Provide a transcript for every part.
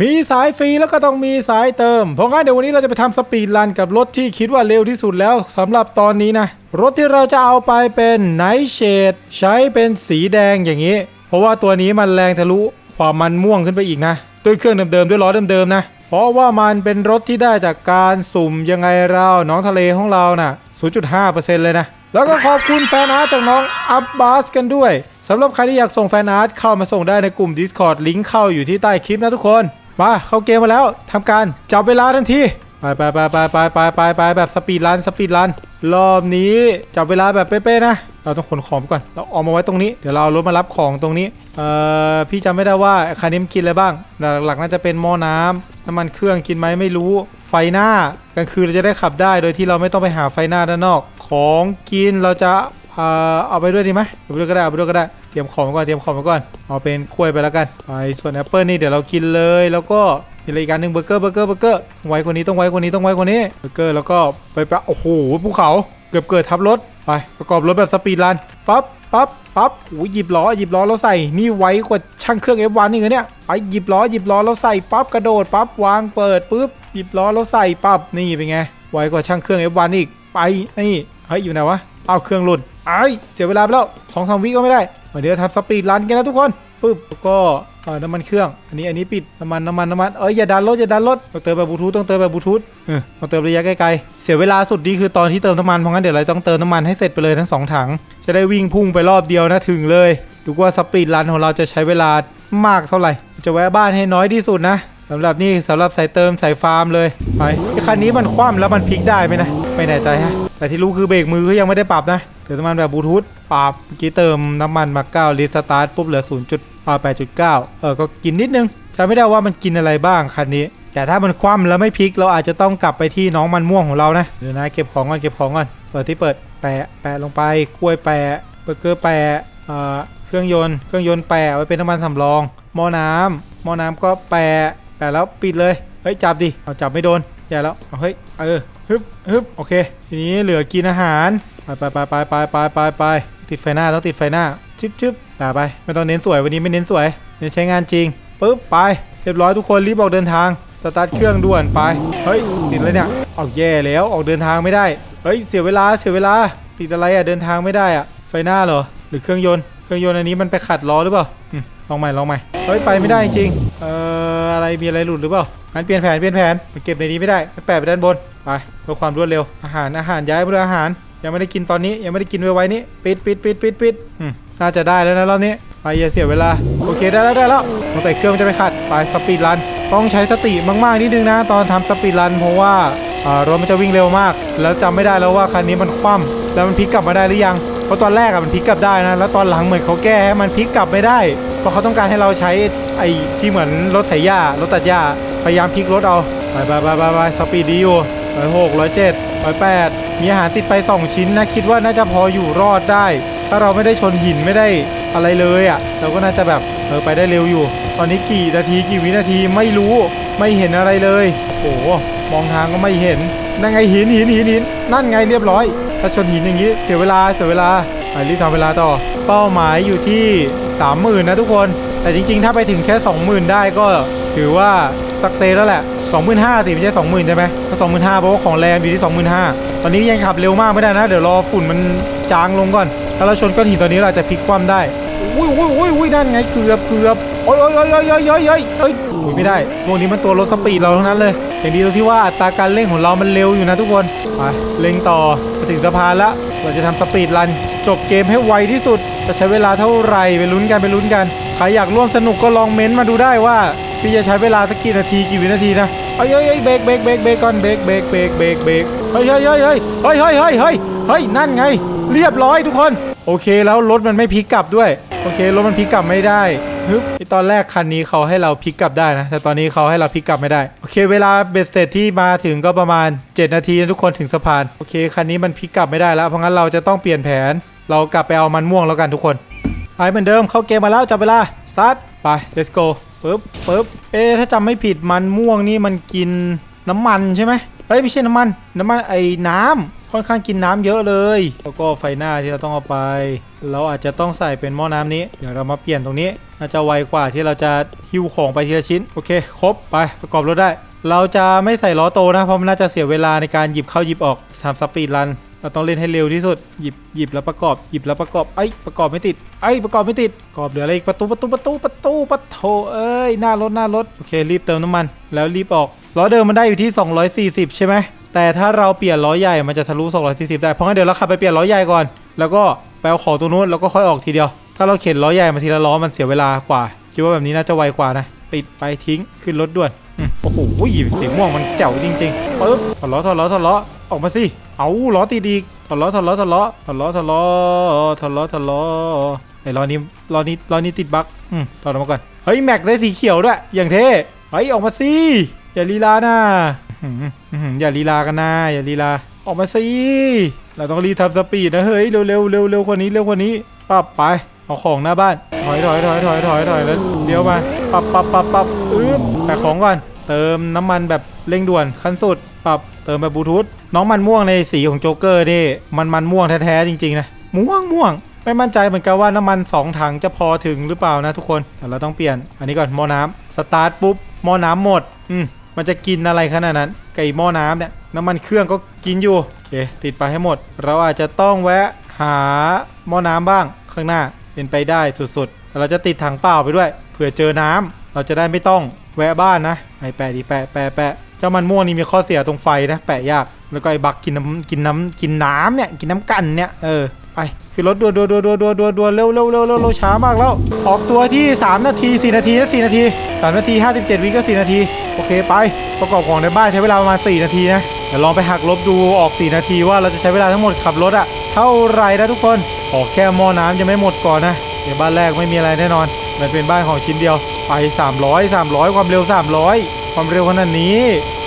มีสายฟรีแล้วก็ต้องมีสายเติม เพราะงั้นเดี๋ยววันนี้เราจะไปทำสปีดรันกับรถที่คิดว่าเร็วที่สุดแล้วสำหรับตอนนี้นะ รถที่เราจะเอาไปเป็นไนท์เชดใช้เป็นสีแดงอย่างนี้ เพราะว่าตัวนี้มันแรงทะลุความมันม่วงขึ้นไปอีกนะ ด้วยเครื่องเดิมๆด้วยล้อเดิมๆนะ เพราะว่ามันเป็นรถที่ได้จากการสุ่มยังไงเราน้องทะเลของเราน่ะ 0.5%เลยนะ แล้วก็ขอบคุณแฟนอาร์ตจากน้องอัพบาสกันด้วยสำหรับใครที่อยากส่งแฟนอาร์ตเข้ามาส่งได้ในกลุ่ม Discord ลิงก์เข้าอยู่ที่ใต้คลิปนะทุกคน มาเข้าเกมมาแล้วทำการจับเวลาทันทีไปไปไปไปไปไปไปไปแบบสปีดรันสปีดรันรอบนี้จับเวลาแบบเป๊ะๆนะ เราต้องขนของไปก่อน เราเออกมาไว้ตรงนี้ เดี๋ยวเราเอารถมารับของตรงนี้ เอ่อ พี่จำไม่ได้ว่าคันนี้มันกินอะไรบ้าง หลักๆน่าจะเป็นหม้อน้ำน้ำมันเครื่องกินไหมไม่รู้ ไฟหน้ากลางคืนเราจะได้ขับได้ โดยที่เราไม่ต้องไปหาไฟหน้าด้านนอก ของกินเราจะ เอ่อเอาไปด้วยดีไหมเอาไปด้วยก็ได้เอาไปด้วยก็ได้เตรียมของไว้ก่อนเตรียมของไว้ก่อนเอาเป็นกล้วยไปแล้วกันไปส่วนแอปเปิลนี่เดี๋ยวเรากินเลยแล้วก็มีอะไรอีกอันหนึ่งเบอร์เกอร์เบอร์เกอร์เบอร์เกอร์ไว้กว่านี้ต้องไว้กว่านี้ต้องไว้กว่านี้เบอร์เกอร์แล้วก็ไปปะโอ้โหภูเขาเกือบเกิดทับรถไปประกอบรถแบบสปีดรันปั๊บปั๊บปั๊บโอ้ยหยิบล้อหยิบล้อแล้วใส่นี่ไวกว่าช่างเครื่อง F1 นี่เหรอเนี่ยไปหยิบล้อหยิบล้อแล้วใส่ปั๊บกระโดดปั๊บวางเปิดปุ๊บหยิบล้อแล้วใส่ปั๊บนี่เป็นไงไวกว่าช่างเครื่อง F1 อีกไปนี่เฮ้ยอยู่ไหนวะ เอาเครื่องหลุดไอ้เสียเวลาไปแล้วสองสามวิก็ไม่ได้มาเดี๋ยวทำสปีดรันกันนะทุกคนปึ๊บแล้วก็น้ำมันเครื่อง อันนี้อันนี้ปิดน้ำมันน้ำมันน้ำมันเอ้ยอย่าดันรถอย่าดันรถต้องเติมแบบบลูทูธต้องเติมแบบบลูทูธเออต้องเติมระยะไกลๆเสียเวลาสุดดีคือตอนที่เติมน้ำมันเพราะงั้นเดี๋ยวเราต้องเติมน้ำมันให้เสร็จไปเลยทั้งสองถัง จะได้วิ่งพุ่งไปรอบเดียวนะถึงเลยดูว่าสปีดรันของเราจะใช้เวลามากเท่าไหร่จะแวะบ้านให้น้อยที่สุดนะสำหรับนี่สำหรับสายเติมสายฟาร์มเลยไปคันนี้มันคว่ำแล้วมันพลิกได้ไหมนะไม่แน่ใจฮะแต่ที่รู้คือเบรกมือก็ยังไม่ได้ปรับนะเติมน้ำมันแบบบลูทูธปรับเมื่อกี้เติมน้ำมันมา9ลิตรสตาร์ทปุ๊บเหลือ0.8.9เออก็กินนิดนึงจำไม่ได้ว่ามันกินอะไรบ้างคันนี้ แต่ถ้ามันคว่ำแล้วไม่พลิกเราอาจจะต้องกลับไปที่น้องมันม่วงของเรานะเดี๋ยวนะเก็บของก่อนเก็บของก่อนเปิดที่เปิดแปะแปะลงไปกล้วยแปะเบอร์เกอร์แปะเออเครื่องยนต์เครื่องยนต์แปะไว้เป็นน้ำมันสำรองหม้อน้ำหม้อน้ำก็แปะ แต่แล้วปิดเลยเฮ้ยจับดิเอาจับไม่โดนแย่แล้วเฮ้ยเออฮึบฮึบโอเค ทีนี้เหลือกินอาหารไปไปไปไปไปไปไปติดไฟหน้าต้องติดไฟหน้าชิบชิบไปไปไม่ต้องเน้นสวยวันนี้ไม่เน้นสวยเน้นใช้งานจริงปึ๊บไปเรียบร้อยทุกคนรีบออกเดินทางสตาร์ทเครื่องด่วนไปเฮ้ยติดเลยเนี่ยออกแย่แล้วออกเดินทางไม่ได้เฮ้ยเสียเวลาเสียเวลาติดอะไรอะเดินทางไม่ได้อะไฟหน้าเหรอหรือเครื่องยนต์เครื่องยนต์อันนี้มันไปขัดล้อหรือเปล่า ลองใหม่ลองใหม่เฮ้ยไปไม่ได้จริงเอ่ออะไรมีอะไรหลุดหรือเปล่างั้นเปลี่ยนแผนเปลี่ยนแผนมันเก็บในนี้ไม่ได้งั้นแปะไปด้านบนไปเพื่อความรวดเร็วอาหารอาหารย้ายไปเลยอาหาร ยังไม่ได้กินตอนนี้ยังไม่ได้กินไว้ๆนี้ปิดปิดปิดปิดปิดอืมน่าจะได้แล้วนะรอบนี้ไปอย่าเสียเวลาโอเคได้แล้วได้แล้วตั้งแต่เครื่องมันจะไปขัดไปสปีดรันต้องใช้สติมากๆนิดนึงนะ ตอนทำสปีดรันเพราะว่าอ่ารถมันจะวิ่งเร็วมาก แล้วจำไม่ได้แล้วว่าคันนี้มันคว่ำแล้วมันพลิกกลับมาได้หรือยังเพราะตอนแรกอะมันพลิกกลับได้นะแล้วตอนหลังเหมือนเขาแก้ให้มันพลิกกลับไม่ได้ เพราะเขาต้องการให้เราใช้ไอ้ที่เหมือนรถไถหญ้ารถตัดหญ้าพยายามพลิกรถเอาไปไปไปไปไปสปีดดีอยู่ร้อยหกร้อยเจ็ดร้อยแปดมีอาหารติดไปสองชิ้นนะคิดว่าน่าจะพออยู่รอดได้ ถ้าเราไม่ได้ชนหินไม่ได้อะไรเลยอะ่ะ เราก็น่าจะแบบเออไปได้เร็วอยู่ ตอนนี้กี่นาทีกี่วินาทีไม่รู้ไม่เห็นอะไรเลยโอ้โหมองทางก็ไม่เห็นนั่นไงหินหินหินหินนั่นไงเรียบร้อย ถ้าชนหินอย่างนี้เสียเวลาเสียเวลาไปรีบทำเวลาต่อ เป้าหมายอยู่ที่ 30,000นะทุกคน แต่จริงๆ ถ้าไปถึงแค่ 20,000 ได้ก็ถือว่าสักเซสแล้วแหละ 25,000สิไม่ใช่20,000 ใช่ไหมถ้า25,000เพราะว่าของแรงอยู่ที่ 25,000 ตอนนี้ยังขับเร็วมากไม่ได้นะ เดี๋ยวรอฝุ่นมันจางลงก่อน ถ้าเราชนก้อนหินตอนนี้เราจะพลิกคว่ำได้อุ้ยอุ้ยอุ้ยอุ้ยนั่นไงเกือบเกือบโอ้ยโอ้ยโอ้ยโอ้ยโอ้ยโอ้ยโอ้ยโอ้ยอุ้ยไม่ได้พวกนี้มันตัวรถสปีดเราทั้งนั้นเลย อย่างดีตรงที่ว่าอัตราการเร่งของเรามันเร็วอยู่นะทุกคนไปเร่งต่อมาถึงสะพานแล้ว เราจะทำสปีดรัน จบเกมให้ไวที่สุด จะใช้เวลาเท่าไหร่ไปลุ้นกันไปลุ้นกัน ใครอยากร่วมสนุกก็ลองเม้นต์มาดูได้ว่า พี่จะใช้เวลาสักกี่นาทีกี่วินาทีนะเฮ้ยเฮ้ยเบรกเบรกเบรกเบรกก่อนเบรกเบรกเบรกเบรกเบรกเฮ้ยเฮ้ยเฮ้ยเฮ้ยเฮ้ยเฮ้ยเฮ้ยเฮ้ยเฮ้ยนั่นไง เรียบร้อยทุกคน โอเคแล้วรถมันไม่พลิกกลับด้วย โอเครถมันพลิกกลับไม่ได้ ฮึบไอ้ตอนแรกคันนี้เขาให้เราพลิกกลับได้นะ แต่ตอนนี้เขาให้เราพลิกกลับไม่ได้ โอเค เวลาเบ็ดเสร็จที่มาถึงก็ประมาณ 7 นาทีทุกคนถึงสะพาน โอเค คันนี้มันพลิกกลับไม่ได้แล้ว เพราะงั้นเราจะต้องเปลี่ยนแผน เรากลับไปเอามันม่วงแล้วกันทุกคน ไปเหมือนเดิม เข้าเกมมาแล้วจับเวลา สตาร์ท ไป let's go ปึ๊บปึ๊บ เอ๊ถ้าจำไม่ผิดมันม่วงนี่มันกินน้ำมันใช่ไหมเฮ้ยไม่ใช่น้ำมัน น้ำมันไอ้น้ำค่อนข้างกินน้ำเยอะเลย แล้วก็ไฟหน้าที่เราต้องเอาไป เราอาจจะต้องใส่เป็นหม้อน้ำนี้ เดี๋ยวเรามาเปลี่ยนตรงนี้ น่าจะไวกว่าที่เราจะหิ้วของไปทีละชิ้น โอเค ครบไปประกอบรถได้ เราจะไม่ใส่ล้อโตนะเพราะมันน่าจะเสียเวลาในการหยิบเข้าหยิบออกทำสปีดรันเราต้องเล่นให้เร็วที่สุด หยิบหยิบแล้วประกอบ หยิบแล้วประกอบ ไอ้ประกอบไม่ติด ไอ้ประกอบไม่ติด ประกอบเหลืออะไรอีกประตูประตูประตูประตูประตูเอ้ย หน้ารถหน้ารถ โอเค รีบเติมน้ำมัน แล้วรีบออก ล้อเดิมมันได้อยู่ที่ 240 ใช่ไหม แต่ถ้าเราเปลี่ยนล้อใหญ่ มันจะทะลุ 240 ได้ เพราะงั้นเดี๋ยวเราขับไปเปลี่ยนล้อใหญ่ก่อน แล้วก็ไปเอาของตรงนู้นแล้วก็ค่อยออกทีเดียว ถ้าเราเข็นล้อใหญ่มาทีละล้อมันเสียเวลากว่า คิดว่าแบบนี้น่าจะไวกว่านะปิดไปทิ้งขึ้นรถด่วนอืมโอ้โหสีม่วงมันเจ๋วจริงๆปึ๊บถอดล้อถอดล้อถอดล้อออกมาสิเอาล้อติดอีกถอดล้อถอดล้อถอดล้อถอดล้อถอดล้อถอดล้อถอดล้อไอ้ล้อนี้ล้อนี้ล้อนี้ติดบั๊กอืมถอดออกมาก่อนเฮ้ยแม็กได้สีเขียวด้วยอย่างเท่เฮ้ยออกมาสิอย่าลีลานะอื้อหืออืออย่าลีลากันนะอย่าลีลาออกมาสิเราต้องรีบทำสปีดนะเฮ้ยเร็วเร็วเร็วเร็วกว่านี้เร็วกว่านี้ปั๊บไป เอาของหน้าบ้าน ถอยถอยถอยถอยถอยถอยแล้วเลี้ยวมาปับปับปับปับอึ๊บแปะของก่อน เติมน้ำมันแบบเร่งด่วนขั้นสุด ปรับเติมแบบบลูทูธน้องมันม่วงในสีของโจ๊กเกอร์นี่มันมันม่วงแท้ๆจริงๆนะม่วงม่วงไม่มั่นใจเหมือนกันว่าน้ำมัน 2 ถังจะพอถึงหรือเปล่านะทุกคนแต่เราต้องเปลี่ยน อันนี้ก่อนหม้อน้ำสตาร์ทปุ๊บหม้อน้ำหมด อืมมันจะกินอะไรขนาดนั้นไก่หม้อน้ำเนี่ยน้ำมันเครื่องก็กินอยู่โอเคติดไปให้หมด เราอาจจะต้องแวะหาหม้อน้ำบ้างข้างหน้า เป็นไปได้สุดๆแต่เราจะติดถังเปล่าไปด้วย เผื่อเจอน้ำเราจะได้ไม่ต้องแวะบ้านนะไอแปะดีแปะแปะแปะเจ้ามันม่วงนี่มีข้อเสียตรงไฟนะแปะยากแล้วก็ไอบักกินน้ำกินน้ำกินน้ำเนี่ยกินน้ำกันเนี่ยเออไปคือรถดัวดัวดัวดัวดัวดัวดัวเร็วเร็วเร็วเร็วเร็วช้ามากแล้วออกตัวที่ 3 นาที 4 นาทีนะ4นาที3นาที 57 วิก็ 4 นาที โอเคไป ประกอบของในบ้านใช้เวลาประมาณ 4 นาทีนะเดี๋ยวลองไปหักลบดูออก 4 นาทีว่าเราจะใช้เวลาทั้งหมดขับรถอะเท่าไรนะทุกคน ขอแค่หม้อน้ำยังไม่หมดก่อนนะเดี๋ยวบ้านแรกไม่มีอะไรแน่นอน มันเป็นบ้านของชิ้นเดียว ไป 300 300 ความเร็ว 300 ความเร็วขนาดนี้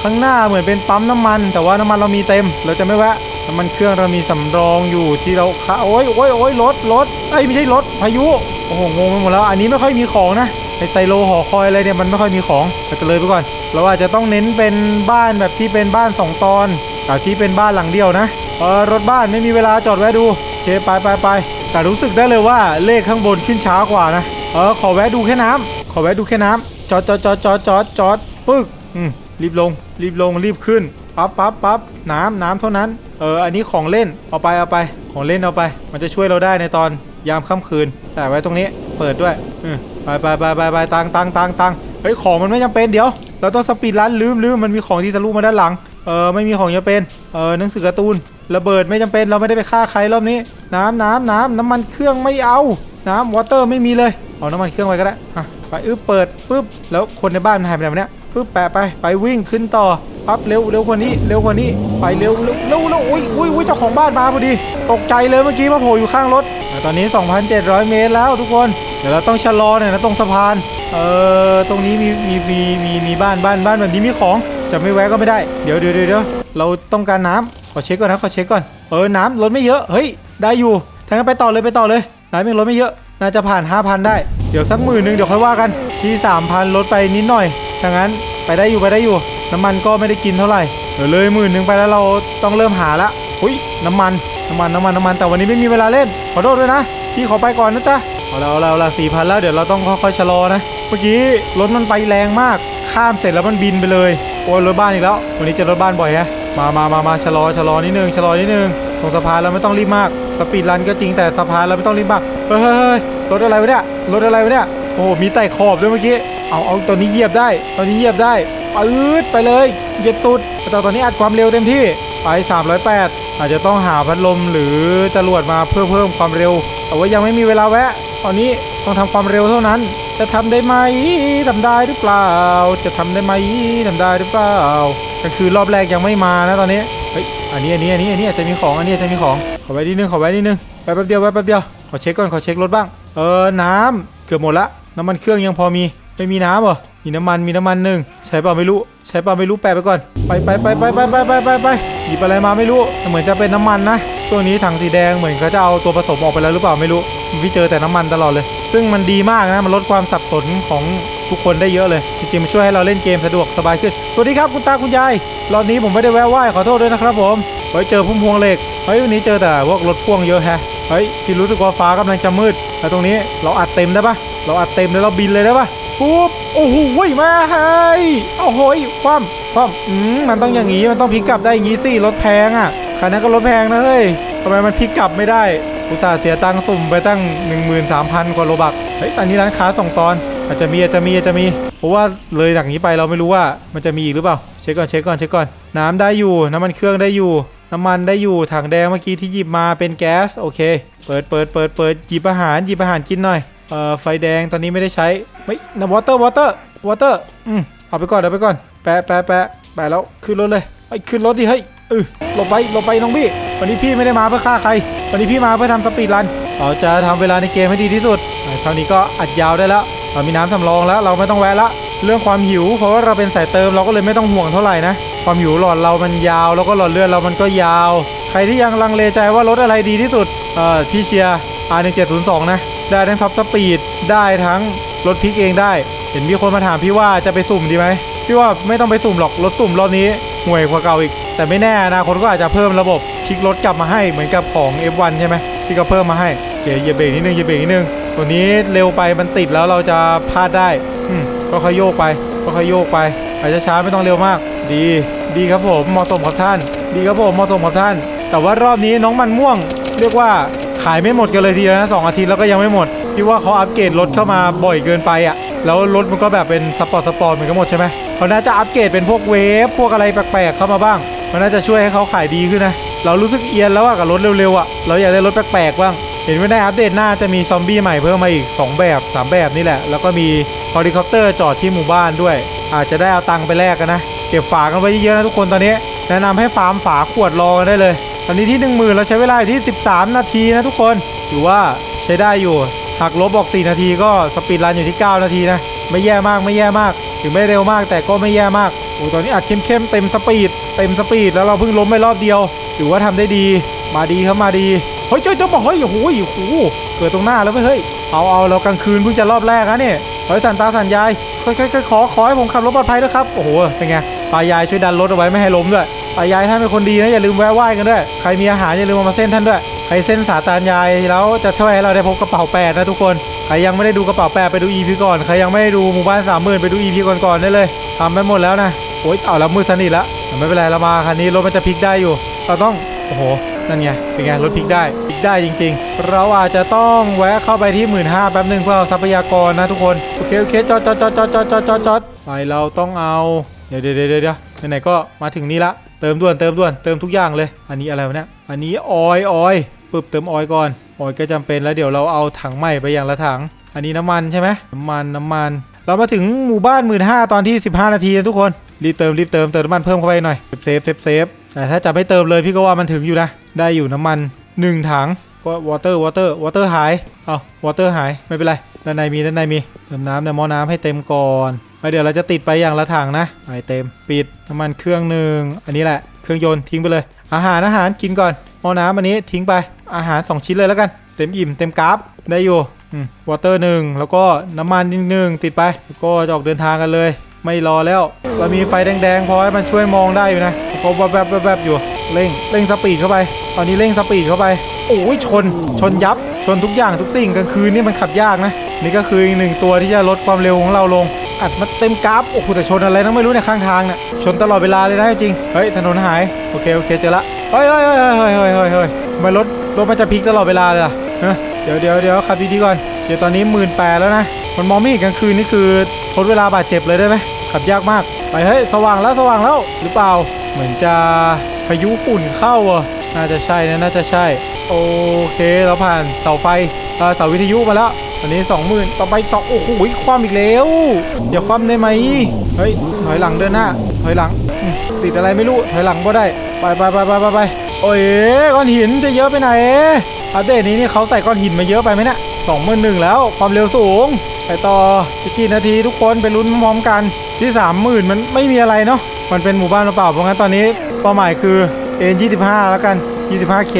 ข้างหน้าเหมือนเป็นปั๊มน้ำมัน แต่ว่าน้ำมันเรามีเต็ม เราจะไม่แวะน้ำมันเครื่องเรามีสำรองอยู่ที่เราคาโอ้ยโอ้ยโอ้ยรถรถเอ้ไม่ใช่รถพายุโอ้โหงงไปหมดแล้ว อันนี้ไม่ค่อยมีของนะไอไซโลหอคอยอะไรเนี่ยมันไม่ค่อยมีของเราจะเลยไปก่อนเราอาจจะต้องเน้นเป็นบ้านแบบที่เป็นบ้าน 2 ตอนกับที่เป็นบ้านหลังเดียวนะ เออรถบ้านไม่มีเวลาจอดแวะดูโอเคไปไปไปแต่รู้สึกได้เลยว่าเลขข้างบนขึ้นช้ากว่านะเออขอแวะดูแค่น้ำขอแวะดูแค่น้ำจอดจอดจอดจอดจอดจอดปึ๊กอืมรีบลง รีบลงรีบขึ้นปั๊บปั๊บปั๊บน้ำน้ำเท่านั้นเอออันนี้ของเล่นเอาไปเอาไป ของเล่นเอาไป มันจะช่วยเราได้ในตอนยามค่ำคืน แต่ไว้ตรงนี้เปิดด้วยอืมไปไปไปไปไปตังตังตังตังเฮ้ยของมันไม่จำเป็นเดี๋ยว เราต้องสปีดรันลืมลืมมันมีของที่ทะลุมาด้านหลังเออไม่มีของจำเป็นเออหนังสือการ์ตูน ระเบิดไม่จำเป็นเราไม่ได้ไปฆ่าใครรอบนี้ น้ำน้ำน้ำน้ำมันเครื่องไม่เอาน้ำวอเตอร์ไม่มีเลยเอาน้ำมันเครื่องไว้ก็ได้อะไปอึ๊บเปิดปุ๊บแล้วคนในบ้านหายไปไหนวะเนี่ยปุ๊บแปะไปไปวิ่งขึ้นต่อปั๊บเร็วเร็วกว่านี้เร็วกว่านี้ไปเร็วเร็วเร็วเร็วอุ้ยอุ้ยอุ้ยเจ้าของบ้านมาพอดี ตกใจเลยเมื่อกี้มาโผล่อยู่ข้างรถอ่ตอนนี้ 2,700 เมตรแล้วทุกคน เดี๋ยวเราต้องชะลอหน่อยนะตรงสะพานเออตรงนี้มีมีมีมีมีบ้านบ้านบ้านแบบนี้มีของจะไม่แวะก็ไม่ได้เดี๋ยวเดี๋ยวเดี๋ยวเราต้องการน้ำ ขอเช็คก่อนนะขอเช็คก่อนเออน้ำลดไม่เยอะเฮ้ยได้อยู่ถ้างั้นไปต่อเลยไปต่อเลยน้ำยังลดไม่เยอะ น่าจะผ่าน 5,000 ได้ เดี๋ยวสักหมื่นหนึ่งเดี๋ยวค่อยว่ากันที่ 3,000 ลดไปนิดหน่อยถ้างั้นไปได้อยู่ไปได้อยู่ น้ำมันก็ไม่ได้กินเท่าไหร่เดี๋ยวเลยหมื่นหนึ่งไปแล้วเราต้องเริ่มหาละอุ้ยน้ำมันน้ำมันน้ำมันน้ำมันแต่วันนี้ไม่มีเวลาเล่นขอโทษด้วยนะพี่ขอไปก่อนนะจ๊ะเอาละเอาละเอาละสี่พันแล้วเดี๋ยวเราต้องค่อยๆชะลอนะ เมื่อกี้รถมันไปแรงมากข้ามเสร็จแล้วมันบินไปเลยโอ้ยรถบ้านอีกแล้ว วันนี้จะรถบ้านบ่อยฮะ มามามามาชะลอชะลอนิดนึงชะลอนิดนึงตรงสะพานเราไม่ต้องรีบมาก สปีดรันก็จริงแต่สะพานเราไม่ต้องรีบมากเฮ้ยเฮ้ยเฮ้ยรถอะไรวะเนี่ย รถอะไรวะเนี่ย โอ้โห มีไต่ขอบด้วยเมื่อกี้ เอาเอาตอนนี้เหยียบได้ ตอนนี้เหยียบได้ปื๊ดไปเลย เหยียบสุด แต่ตอนนี้อัดความเร็วเต็มที่ ไป 308 อาจจะต้องหาพัดลมหรือจรวดมาเพื่อเพิ่มความเร็ว แต่ว่ายังไม่มีเวลาแวะ ตอนนี้ต้องทำความเร็วเท่านั้น จะทำได้ไหมทำได้หรือเปล่า จะทำได้ไหมทำได้หรือเปล่า ก็คือรอบแรกยังไม่มานะตอนนี้เฮ้ยอันนี้อันนี้อันนี้อันนี้อาจจะมีของอันนี้อาจจะมีของขอไว้นิดนึงขอไว้นิดนึงไปแป๊บเดียวไปแป๊บเดียวขอเช็คก่อนขอเช็ครถบ้างเออน้ำเกือบหมดละน้ำมันเครื่องยังพอมีไม่มีน้ำเหรอมีน้ำมันมีน้ำมันหนึ่งใช้เปล่าไม่รู้ใช้เปล่าไม่รู้แปะไปก่อนไปไปไปไปไปไปไปไปไปหยิบอะไรมาไม่รู้เหมือนจะเป็นน้ำมันนะช่วงนี้ถังสีแดงเหมือนเขาจะเอาตัวผสมออกไปแล้วหรือเปล่าไม่รู้พี่เจอแต่น้ำมันตลอดเลย ซึ่งมันดีมากนะมันลดความสับสนของ ทุกคนได้เยอะเลย จริงๆมันช่วยให้เราเล่นเกมสะดวกสบายขึ้น สวัสดีครับคุณตาคุณยายรอบนี้ผมไม่ได้แวะไหว้ขอโทษด้วยนะครับผมเฮ้ยเจอพุ่มพวงเหล็กเฮ้ยวันนี้เจอแต่พวกรถพ่วงเยอะแฮะเฮ้ยพี่รู้สึกว่าฟ้ากำลังจะมืดแล้วตรงนี้เราอัดเต็มได้ปะเราอัดเต็มแล้วเราบินเลยได้ปะฟูบโอ้โหมาให้โอ้โหคว่ำคว่ำอืมมันต้องอย่างงี้มันต้องพลิกกลับได้อย่างงี้สิรถแพงอะคันนั้นก็รถแพงนะเฮ้ยทำไมมันพลิกกลับไม่ได้อุตส่าห์เสียตังค์สุ่มไปตั้ง 13,000 กว่าโลบักเฮ้ยตอนนี้ร้านค้าส่งตอน อาจจะมีอาจจะมีอาจจะมีเพราะว่าเลยจากนี้ไปเราไม่รู้ว่ามันจะมีอีกหรือเปล่าเช็คก่อนเช็คก่อนเช็คก่อนน้ำได้อยู่น้ำมันเครื่องได้อยู่ น้ำมันได้อยู่ถังแดงเมื่อกี้ที่หยิบมาเป็นแก๊สโอเค เปิดเปิดเปิดเปิดหยิบอาหารหยิบอาหารกินหน่อยเอ่อไฟแดงตอนนี้ไม่ได้ใช้ไม่นะวอเตอร์วอเตอร์วอเตอร์อืมเอาไปก่อนเอาไปก่อนแปะแปะแปะแปะแล้วขึ้นรถเลยไอ้ขึ้นรถดิเฮ้ยเออหลบไปหลบไปน้องพี่วันนี้พี่ไม่ได้มาเพื่อฆ่าใคร วันนี้พี่มาเพื่อทำสปีดรัน เราจะทำเวลาในเกมให้ดีที่สุดเท่านี้ก็อัดยาวได้แล้ว เรามีน้ำสำรองแล้ว เราไม่ต้องแวะละเรื่องความหิว เพราะว่าเราเป็นสายเติมเราก็เลยไม่ต้องห่วงเท่าไหร่นะความหิวหลอดเรามันยาว แล้วก็หลอดเลือดเรามันก็ยาว ใครที่ยังลังเลใจว่ารถอะไรดีที่สุดเอ่อพี่เชียร์ R1702 นะได้ทั้งท็อปสปีดได้ทั้งรถพลิกเองได้ เห็นมีคนมาถามพี่ว่าจะไปสุ่มดีไหมพี่ว่าไม่ต้องไปสุ่มหรอกรถสุ่มรอบนี้ห่วยกว่าเก่าอีก แต่ไม่แน่อนาคตก็อาจจะเพิ่มระบบพลิกรถกลับมาให้เหมือนกับของ F1 ใช่ไหม ที่ก็เพิ่มมาให้โอเคเหยียบเบรกนิดนึงเหยียบเบรกนิดนึงตัวนี้เร็วไปมันติดแล้วเราจะพลาดได้อืมก็ค่อยโยกไปก็ค่อยโยกไปอาจจะช้าไม่ต้องเร็วมาก ดี ดีครับผมเหมาะสมกับท่าน ดีครับผมเหมาะสมกับท่าน แต่ว่ารอบนี้น้องมันม่วง เรียกว่าขายไม่หมดกันเลยทีเดียวนะสองอาทิตย์แล้วก็ยังไม่หมดพี่ว่าเขาอัปเกรดรถเข้ามาบ่อยเกินไปอะแล้วรถมันก็แบบเป็นสปอร์ตสปอร์ตเหมือนกันหมดใช่ไหมเขาน่าจะอัปเกรดเป็นพวกเวฟพวกอะไรแปลกๆเข้ามาบ้างมันน่าจะช่วยให้เขาขายดีขึ้นนะ เรารู้สึกเอียนแล้วอะกับรถเร็วๆอะเราอยากได้รถแปลกๆบ้าง เห็นว่าในอัปเดตหน้าจะมีซอมบี้ใหม่เพิ่มมาอีก 2 แบบ 3 แบบนี่แหละ แล้วก็มีเฮลิคอปเตอร์จอดที่หมู่บ้านด้วย อาจจะได้เอาตังค์ไปแลกกันนะ เก็บฝากันไว้เยอะๆนะทุกคนตอนนี้ แนะนำให้ฟาร์มฝาขวดรอกันได้เลย ตอนนี้ที่ 1 0,000เราใช้เวลาที่ 13 นาทีนะทุกคนถือว่าใช้ได้อยู่หักลบบอก 4 นาทีก็สปีดรันอยู่ที่ 9 นาทีนะ ไม่แย่มากไม่แย่มาก ถึงไม่เร็วมากแต่ก็ไม่แย่มากโอ้ตอนนี้อัดเข้มๆเต็มสปีดเต็มสปีดแล้วเราเพิ่งล้มไปรอบเดียว ถือว่าทำได้ดีมาดีครับมาดีเฮ้ยเจ้าเจ้าบอกเฮ้ยโอ้โหโอ้โหเกิดตรงหน้าแล้วเว้ยเฮ้ยเอาเอาเรากลางคืนเพิ่งจะรอบแรกนะเนี่ยเฮ้ยสันตาสันยายค่อยๆขอขอให้ผมขับรถปลอดภัยด้วครับโอ้โหเป็นไงตายายช่วยดันรถเอาไว้ไม่ให้ล้มด้วยตายายท่านเป็นคนดีนะอย่าลืมแวะไหว้กันด้วยใครมีอาหารอย่าลืมเอามาเส้นท่านด้วยใครเส้นสาตานยายแล้วจะช่วยให้เราได้พบกระเป๋าแปดนะทุกคนใครยังไม่ได้ดูกระเป๋าแปดไปดู EP ก่อนใครยังไม่ได้ดูหมู่บ้านสามหมื่นไปดู EP ก่อนๆได้เลยทำไปหมดแล้วนะโอ๊ยเอาแล้วมืดสนิทล้วแต่ไม่เป็นไรเรามาคันนี้รถมันจะพลิกได้อยู่ เราต้อง โอ้โห นั่นไง เป็นไง รถพลิกได้ พลิกได้จริง ๆ เราอาจจะต้องแวะเข้าไปที่หมื่นห้าแป๊บหนึ่งเพื่อเอาทรัพยากรนะทุกคน โอเค โอเค จอดจอดจอดจอดจอดจอดจอดจอดไปเราต้องเอา เดี๋ยวเดี๋ยวเดี๋ยวเดี๋ยวไหนๆก็มาถึงนี้ละ เติมด่วน เติมด่วน เติมทุกอย่างเลย อันนี้อะไรวะเนี่ย อันนี้ออยออยปึ๊บเติมออยก่อน ออยก็จำเป็นแล้วเดี๋ยวเราเอาถังใหม่ไปอย่างละถัง อันนี้น้ำมันใช่ไหมน้ำมันน้ำมัน เรามาถึงหมู่บ้านหมื่นห้าตอนที่ 15 นาทีนะทุกคน รีบเติมรีบเติมเติมน้ำมันเพิ่มเข้าไปหน่อยเซฟเซฟเซฟ แต่ถ้าจะไม่เติมเลยพี่ก็ว่ามันถึงอยู่นะ ได้อยู่น้ำมัน1ถังก็วอเตอร์วอเตอร์วอเตอร์หาย เอาวอเตอร์หายไม่เป็นไร ด้านในมีด้านในมี เติมน้ำในหม้อน้ำให้เต็มก่อนแล้วเดี๋ยวเราจะติดไปอย่างละถังนะไปเต็มปิดน้ำมันเครื่องหนึ่งอันนี้แหละเครื่องยนต์ทิ้งไปเลย อาหารอาหารกินก่อนหม้อน้ำอันนี้ทิ้งไปอาหาร 2 ชิ้นเลยแล้วกัน เต็มอิ่มเต็มกราฟได้อยู่วอเตอร์หนึ่งแล้วก็น้ำมันนิดหนึ่งติดไปแล้วก็จะออกเดินทางกันเลย ไม่รอแล้ว เรามีไฟแดงๆพอให้มันช่วยมองได้อยู่นะพอแบบแบบแบบอยู่ เร่งเร่งสปีดเข้าไป ตอนนี้เร่งสปีดเข้าไปโอ้ยชน ชนยับ ชนทุกอย่างทุกสิ่งกลางคืนนี่มันขับยากนะ นี่ก็คืออีกหนึ่งตัวที่จะลดความเร็วของเราลง อัดมาเต็มกราฟ โอ้โหแต่ชนอะไรนะไม่รู้ในยข้างทางเนี่ยชนตลอดเวลาเลยนะจริง เฮ้ยถนนหาย โอเคโอเคเจอละ เฮ้ยเฮ้ยเฮ้ยเฮ้ยเฮ้ยเฮ้ยเฮ้ยทำไมรถรถมันจะพลิกตลอดเวลาเลยล่ะฮะเดี๋ยวเดี๋ยวเดี๋ยวขับดีๆก่อน เดี๋ยวตอนนี้หมื่นแปดแล้วนะ มันมองไม่เห็นกลางคืนนี่คือทนเวลาบาดเจ็บเลยได้ไหม ขับยากมาก ไปเฮ้ยสว่างแล้วสว่างแล้วหรือเปล่า เหมือนจะพายุฝุ่นเข้าอะน่าจะใช่นะน่าจะใช่ โอเคเราผ่านเสาไฟเสาวิทยุมาแล้วตอนนี้ 20,000 ต่อไปจอกโอ้โหคว่ำอีกแล้วอย่าคว่ำได้ไหมเฮ้ยถอยหลังเดินหน้าถอยหลัง ติดอะไรไม่รู้ถอยหลังก็ได้ไปไปไปไปไปไปโอ้ยก้อนหินจะเยอะไปไหนอัปเดตนี้นี่เขาใส่ก้อนหินมาเยอะไปไหมเนี่ยสองหมื่นหนึ่งแล้วความเร็วสูง ไปต่ออีกกี่นาทีทุกคนไปลุ้นพร้อมกัน ที่ 30,000 มันไม่มีอะไรเนาะมันเป็นหมู่บ้านเปล่าเพราะงั้นตอนนี้เป้าหมายคือเอ็น25 แล้วกัน 25k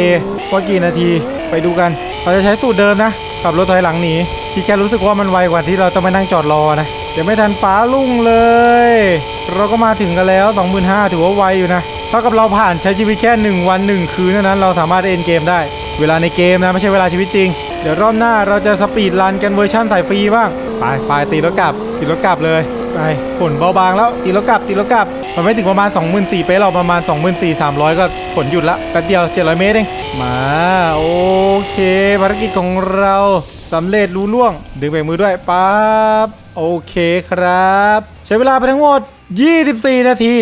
ว่ากี่นาทีไปดูกัน เราจะใช้สูตรเดิมนะขับรถถอยหลังหนีพี่แค่รู้สึกว่ามันไวกว่าที่เราต้องมานั่งจอดรอนะเดี๋ยวไม่ทันฟ้าลุ่งเลย เราก็มาถึงกันแล้ว 25,000ถือว่าไวอยู่นะเท่ากับเราผ่านใช้ชีวิตแค่ 1 วัน 1 คืนเท่านั้นเราสามารถเอ็นเกมได้ เวลาในเกมนะไม่ใช่เวลาชีวิตจริง เดี๋ยวรอบหน้าเราจะสปีดรันกันเวอร์ชั่นสายฟรีบ้างไปไปตีรถกลับตีรถกลับเลย ไปฝนเบาบางแล้วตีรถกลับตีรถกลับ มันไม่ถึงประมาณ 24,000เป๊ะเราประมาณ 24,300 ก็ฝนหยุดละแป๊บเดียว 700 เมตรเองมา โอเคภารกิจของเราสำเร็จรู้ล่วง ดึงเบรกมือด้วยปั๊บโอเคครับ ใช้เวลาไปทั้งหมด 24 นาที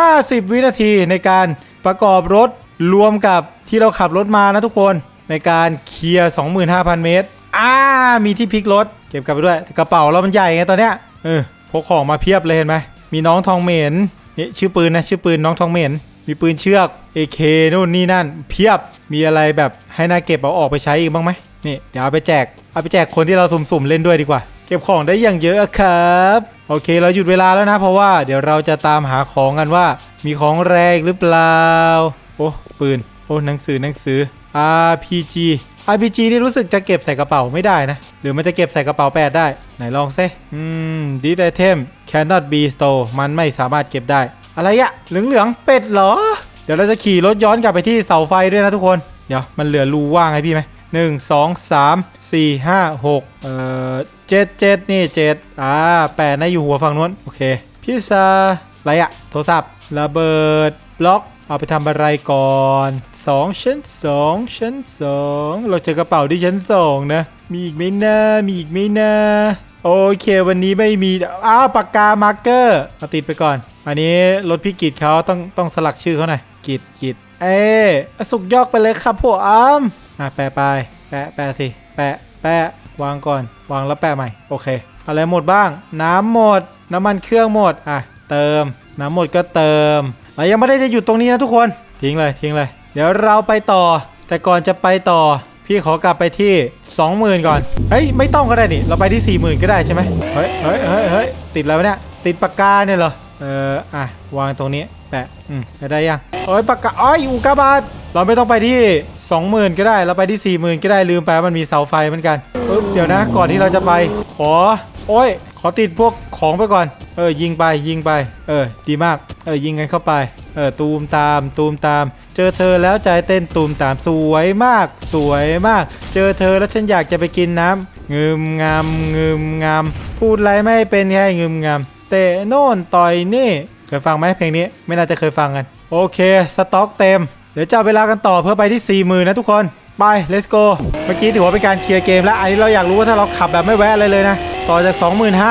50 วินาทีในการประกอบรถรวมกับที่เราขับรถมานะทุกคนในการเคลียร์ 25,000 เมตร อ่า มีที่พลิกรถ เก็บกลับไปด้วย กระเป๋าเรามันใหญ่ไงตอนเนี้ย เออ พกของมาเพียบเลยเห็นไหมมีน้องทองเหม็นนี่ชื่อปืนนะชื่อปืนน้องทองเหม็นมีปืนเชือก AK นู่นนี่นั่น เพียบมีอะไรแบบให้น่าเก็บเอาออกไปใช้อีกบ้างไหมนี่เดี๋ยวเอาไปแจกเอาไปแจกคนที่เราสุ่มๆเล่นด้วยดีกว่า เก็บของได้อย่างเยอะครับ โอเคเราหยุดเวลาแล้วนะ เพราะว่าเดี๋ยวเราจะตามหาของกันว่า มีของแรงหรือเปล่า โอ้ปืน โอ้หนังสือหนังสือ RPG RPG นี่รู้สึกจะเก็บใส่กระเป๋าไม่ได้นะ หรือมันจะเก็บใส่กระเป๋าแปดได้ ไหนลองซิอืม this item cannot be store มันไม่สามารถเก็บได้ อะไรอะเหลืองเหลืองๆเป็ดเหรอ เดี๋ยวเราจะขี่รถย้อนกลับไปที่เสาไฟด้วยนะทุกคน เดี๋ยวมันเหลือรูว่างให้พี่ไหมหนึ่งสองสามสี่ห้าหกเอ่อเจ็ดเจ็ดนี่เจ็ดอ่าแปดนะอยู่หัวฝั่งนู้น โอเค พิซซ่าอะไรอะโทรศัพท์ระเบิดบล็อก เอาไปทำอะไรก่อน 2 ชั้น 2 ชั้น 2 เราเจอกระเป๋าที่ชั้น 2 นะ มีอีกไหมนะมีอีกไหมนะโอเค วันนี้ไม่มี อ้าวปากกามาร์กเกอร์เอาติดไปก่อน อันนี้รถพี่กิจเขาต้องต้องสลักชื่อเขาหน่อยกิจกิจเอ๊สุกยอกไปเลยครับพวกอ้ามอะแปะไปแปะแปะสิแปะแปะวางก่อน วางแล้วแปะใหม่ โอเค อะไรหมดบ้าง น้ำหมด น้ำมันเครื่องหมด อะ เติม น้ำหมดก็เติม เรายังไม่ได้จะหยุดตรงนี้นะทุกคน ทิ้งเลยทิ้งเลย เดี๋ยวเราไปต่อ แต่ก่อนจะไปต่อ พี่ขอกลับไปที่ 20,000 ก่อน เฮ้ย ไม่ต้องก็ได้นี่ เราไปที่ 40,000 ก็ได้ใช่ไหมเฮ้ยเฮ้ยเฮ้ยเฮ้ยติดแล้วเนี่ย ติดปากกาเนี่ยเหรอ เออ อะ วางตรงนี้ แปะ อืมได้ยังโอ้ยปากกาอ้อยอุกกาบาตเราไม่ต้องไปที่ 20,000 ก็ได้ เราไปที่ 40,000 ก็ได้ ลืมไปว่ามันมีเสาไฟเหมือนกันปึ๊บเดี๋ยวนะ ก่อนที่เราจะไป ขอ โอ้ย ขอติดพวกของไปก่อน เออ ยิงไปยิงไป เออ ดีมาก เออ ยิงกันเข้าไป เออ ตูมตาม ตูมตาม เจอเธอแล้วใจเต้นตูมตาม สวยมาก สวยมาก เจอเธอแล้วฉันอยากจะไปกินน้ำงืมงามงืมงามพูดไรไม่เป็นแค่งืมงามเตะโน่นต่อยนี่ เคยฟังไหมเพลงนี้ ไม่น่าจะเคยฟังกัน โอเค สต็อกเต็ม เดี๋ยวจะเอาเวลากันต่อเพื่อไปที่ 40,000นะทุกคน ไป let's go เมื่อกี้ถือว่าเป็นการเคลียร์เกมแล้ว อันนี้เราอยากรู้ว่าถ้าเราขับแบบไม่แวะอะไรเลยนะ ต่อจาก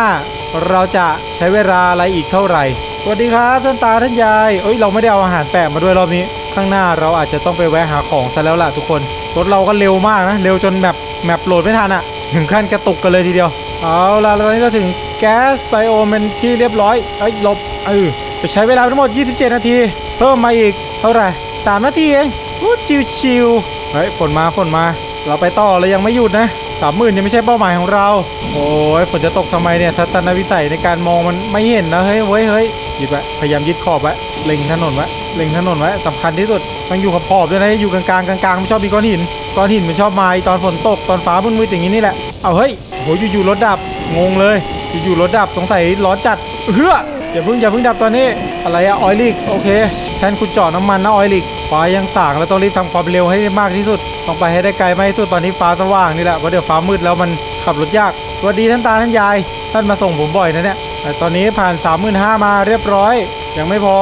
25,000 เราจะใช้เวลาอะไรอีกเท่าไหร่สวัสดีครับท่านตาท่านยายเอ้ยเราไม่ได้เอาอาหารแปะมาด้วยรอบนี้ ข้างหน้าเราอาจจะต้องไปแวะหาของซะแล้วล่ะทุกคน รถเราก็เร็วมากนะ เร็วจนแบบแมปโหลดไม่ทันอะถึงขั้นกระตุกกันเลยทีเดียว เอาล่ะตอนนี้เราถึงแก๊สไบโอมเป็นที่เรียบร้อยเอ้ยหลบเออไปใช้เวลาทั้งหมด 27 นาที เพิ่มมาอีกเท่าไหร่3นาทีเองอู้ชิวๆเฮ้ยฝนมาฝนมา เราไปต่อเรายังไม่หยุดนะ สามหมื่นยังไม่ใช่เป้าหมายของเรา โอ้ยฝนจะตกทำไมเนี่ยทัศนวิสัยในการมองมันไม่เห็นนะเฮ้ยเฮ้ยเฮ้ยยึดไว้พยายามยึดขอบไว้เล็งถนนไว้เล็งถนนไว้สำคัญที่สุดต้องอยู่กับขอบด้วยนะอยู่กลางๆกลางๆไม่ชอบมีก้อนหินก้อนหินมันชอบมาตอนฝนตกตอนฟ้ามืดๆอย่างนี้นี่แหละเอาเฮ้ยโหอยู่ๆรถดับงงเลย อยู่ๆรถดับสงสัยร้อนจัดเฮ้ออย่าเพิ่งอย่าเพิ่งดับตอนนี้อะไรอะออยลิกโอเคแทนคุณเจาะน้ำมันนะออยลิก ฟ้ายังสางแล้วต้องรีบทำความเร็วให้มากที่สุดต้องไปให้ได้ไกลมากที่สุดตอนนี้ฟ้าสว่างนี่แหละเพราะเดี๋ยวฟ้ามืดแล้วมันขับรถยากสวัสดีท่านตาท่านยายท่านมาส่งผมบ่อยนะเนี่ยแต่ตอนนี้ผ่าน 35,000มาเรียบร้อย ยังไม่พอ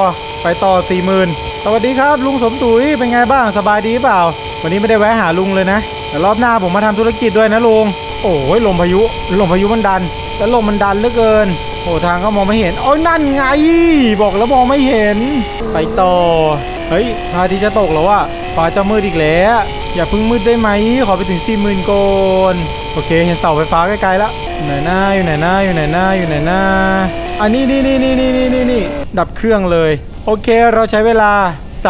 ไปต่อ 40,000 สวัสดีครับ ลุงสมตุยเป็นไงบ้างสบายดีเปล่า วันนี้ไม่ได้แวะหาลุงเลยนะแต่รอบหน้าผมมาทำธุรกิจด้วยนะลุงโอ้ยลมพายุลมพายุมันดัน แล้วลมมันดันเหลือเกินโอ้ทางก็มองไม่เห็นโอ้ยนั่นไง บอกแล้วมองไม่เห็น ไปต่อ เฮ้ยพระอาทิตย์จะตกแล้วอะฟ้าจะมืดอีกแล้ว อย่าเพิ่งมืดได้ไหม ขอไปถึง4 0,000ก่อนโอเค เห็นเสาไฟฟ้าใกล้ๆแล้วอยู่ไหนหน้าอยู่ไหนหน้าอยู่ไหนหน้าอยู่ไหนหน้าอันนี้นี่นี่นี่นี่นี่นี่นี่ดับเครื่องเลย โอเค เราใช้เวลา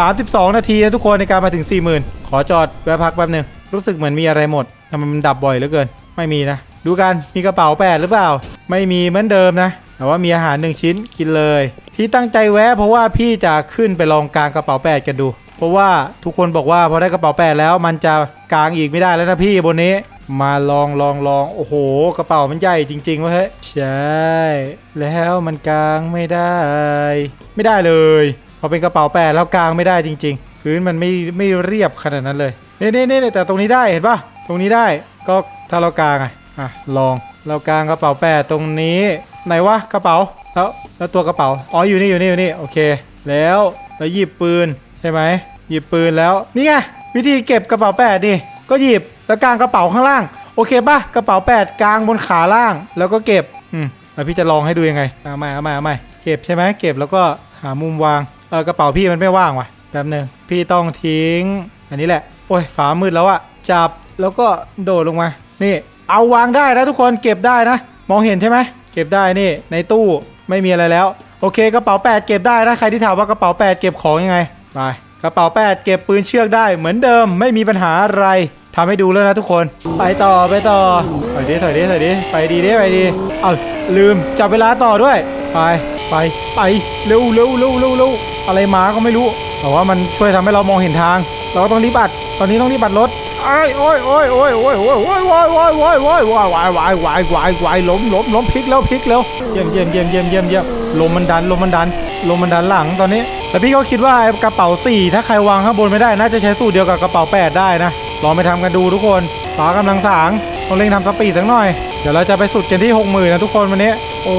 32 นาทีนะทุกคนในการมาถึง 40,000 ขอจอดแวะพักแป๊บหนึงรู้สึกเหมือนมีอะไรหมดทำไมมันดับบ่อยเหลือเกิน ไม่มีนะ ดูกันมีกระเป๋าแปดหรือเปล่า ไม่มีเหมือนเดิมนะ แต่ว่ามีอาหารหนึ่งชิ้นกินเลย ที่ตั้งใจแวะเพราะว่าพี่จะขึ้นไปลองกางกระเป๋าแปดกันดู เพราะว่าทุกคนบอกว่าพอได้กระเป๋าแปดแล้วมันจะกางอีกไม่ได้แล้วนะพี่บนนี้ มาลองลองลองโอ้โห กระเป๋ามันใหญ่จริงๆวะเฮ้ยใช่แล้วมันกางไม่ได้ ไม่ได้เลยพอเป็นกระเป๋าแปดแล้วกางไม่ได้จริง ๆ พื้นมันไม่ไม่เรียบขนาดนั้นเลยนี่นี่นี่แต่ตรงนี้ได้เห็นปะตรงนี้ได้ก็ถ้าเรากางอะอะลองเรากางกระเป๋าแปดตรงนี้ ไหนวะกระเป๋าแล้วแล้วตัวกระเป๋าอ๋ออยู่นี่อยู่นี่อยู่นี่โอเค แล้วแล้วหยิบปืนใช่ไหมหยิบปืนแล้วนี่ไงวิธีเก็บกระเป๋าแปดดิก็หยิบแล้วกางกระเป๋าข้างล่างโอเคป่ะกระเป๋าแปดกางบนขาล่าง แล้วก็เก็บอืมแล้วพี่จะลองให้ดูยังไงเอาใหม่เอาใหม่เอาใหม่เก็บใช่ไหมเก็บแล้วก็หามุมวางเออกระเป๋าพี่มันไม่ว่างว่ะแป๊บหนึ่งพี่ต้องทิ้ง อันนี้แหละโอ้ยฝามืดแล้วอะจับแล้วก็โดดลงมา นี่ เอาวางได้นะทุกคนเก็บได้นะ มองเห็นใช่ไหม เก็บได้นี่ในตู้ไม่มีอะไรแล้ว โอเคกระเป๋า 8 เก็บได้นะใครที่ถามว่ากระเป๋า 8 เก็บของยังไงไปกระเป๋า 8 เก็บปืนเชือกได้เหมือนเดิมไม่มีปัญหาอะไรทำให้ดูแล้วนะทุกคน ไปต่อไปต่อถอยดิถอยดิถอยดิไปดีดิไปดีเอาลืมจับเวลาต่อด้วย ไปไปไปเร็วเร็วเร็วเร็วเร็วอะไรมาก็ไม่รู้แต่ว่ามันช่วยทำให้เรามองเห็นทาง เราก็ต้องรีบอัด ตอนนี้ต้องรีบอัดรถโอ้ยโอ้ยโอ้ยโอ้ยโอ้ยโอ้ยโอ้ยโอ้ยโอ้ยโอ้ยโอ้ยโอ้ยวายวายวายวายวายล้มล้มล้มพลิกแล้วพลิกแล้วเยี่ยมเยี่ยมเยี่ยมเยี่ยมเยี่ยมเยี่ยมลมมันดันลมมันดันลมมันดันหลังตอนนี้แต่พี่ก็คิดว่าไอ้กระเป๋าสี่ถ้าใครวางข้างบนไม่ได้น่าจะใช้สูตรเดียวกับกระเป๋าแปดได้นะลองไปทำกันดูทุกคนฟ้ากำลังสางต้องเร่งทำสปีดสักหน่อยเดี๋ยวเราจะไปสุดกันที่60,000นะทุกคนวันนี้โอ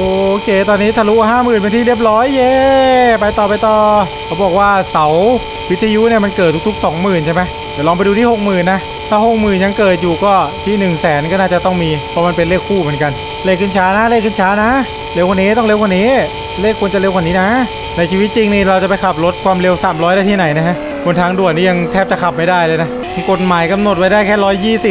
เค ตอนนี้ทะลุ50,000เป็นที่เรียบร้อยเย้ไปต่อไปต่อเขาบอกว่าเสา วิทยุเนี่ยมันเกิดทุกๆ 20,000 ใช่ไหมเดี๋ยวลองไปดูที่ 60,000 นะ ถ้า 60,000 ยังเกิดอยู่ก็ที่ 1 0 0 0 0แสนก็น่าจะต้องมี เพราะมันเป็นเลขคู่เหมือนกัน เลขขึ้นช้านะ เลขขึ้นช้านะ เร็วกว่านี้ต้องเร็วกว่านี้ เลขควรจะเร็วกว่านี้นะ ในชีวิตจริงนี่เราจะไปขับรถความเร็ว 300 ได้ที่ไหนนะฮะ บนทางด่วนนี่ยังแทบจะขับไม่ได้เลยนะ กฎหมายกำหนดไว้ได้แค่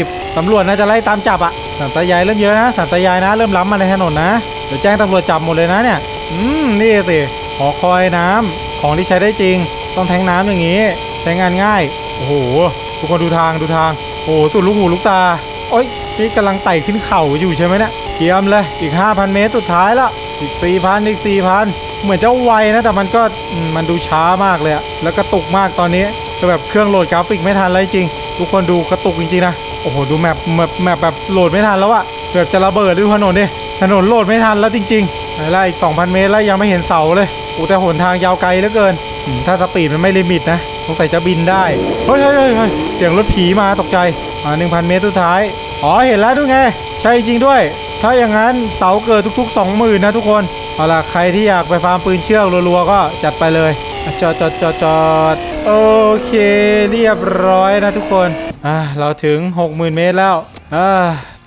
120ตำรวจน่าจะไล่ตามจับอะสันตยายเริ่มเยอะนะ สันตยายนะ เริ่มล้ำมาในถนนนะ เดี๋ยวแจ้งตำรวจจับหมดเลยนะเนี่ย อืม นี่สิ หอคอยน้ำของที่ใช้ได้จริง ต้องแทงน้ำอย่างนี้ ใช้งานง่าย โอ้โห ทุกคนดูทางดูทาง โอ้โห สุดลูกหูลูกตา โอ้ย นี่กำลังไต่ขึ้นเขาอยู่ใช่ไหมเนี่ยเกียมเลย อีก 5,000 เมตรสุดท้ายละ อีก 4,000 อีก 4,000 เหมือนจะไวนะ แต่มันก็ มันดูช้ามากเลยอะแล้วกระตุกมากตอนนี้แบบเครื่องโหลดกราฟิกไม่ทันเลยจริง ทุกคนดูกระตุกจริงๆนะ โอ้โห ดูแมปแมปแมปแบบโหลดไม่ทันแล้วอะแบบจะระเบิดดูถนนดิ ถนนโหลดไม่ทันแล้วจริงๆไล่อีก2,000 เมตรแล้วยังไม่เห็นเสาเลย โอ้แต่หนทางยาวไกลเหลือเกิน ถ้าสปีดมันไม่ลิมิตนะสงสัยจะบินได้ เฮ้ยเฮ้ยเฮ้ยเสียงรถผีมาตกใจอ่า1,000 เมตรสุดท้าย อ๋อ เห็นแล้วดูไง ใช่จริงด้วย ถ้าอย่างนั้นเสาเกิดทุกๆ 20,000 นะทุกคน เอาล่ะ ใครที่อยากไปฟาร์มปืนเชือกรัวๆ ก็จัดไปเลย จอดจอดจอดจอดโอเค เรียบร้อยนะทุกคน อ่า เราถึง 60,000 เมตรแล้ว อ่า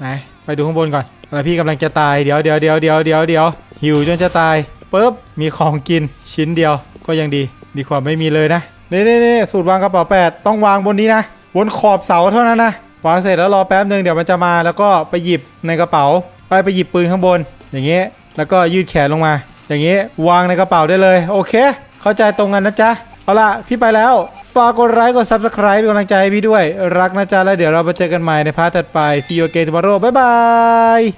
ไหน ไปดูข้างบนก่อนแล้วพี่กำลังจะตาย เดี๋ยวเดี๋ยวเดี๋ยวเดี๋ยวเดี๋ยวเดี๋ยวหิวจนจะตายปุ๊บ มีของกินชิ้นเดียวก็ยังดี ดีกว่าไม่มีเลยนะนี่นี่นี่สูตรวางกระเป๋าแปดต้องวางบนนี้นะบนขอบเสาเท่านั้นนะวางเสร็จแล้วรอแป๊บหนึ่งเดี๋ยวมันจะมาแล้วก็ไปหยิบในกระเป๋า ไปไปหยิบปืนข้างบน อย่างเงี้ยแล้วก็ยืดแขนลงมา อย่างเงี้ยวางในกระเป๋าได้เลย โอเค เข้าใจตรงกันนะจ๊ะเอาล่ะพี่ไปแล้วฝากกดไลค์กด subscribe เป็นกำลังใจให้พี่ด้วย รักนะจ๊ะแล้วเดี๋ยวเราไปเจอกันใหม่ในพาร์ทถัดไป see you again tomorrow บ๊ายบาย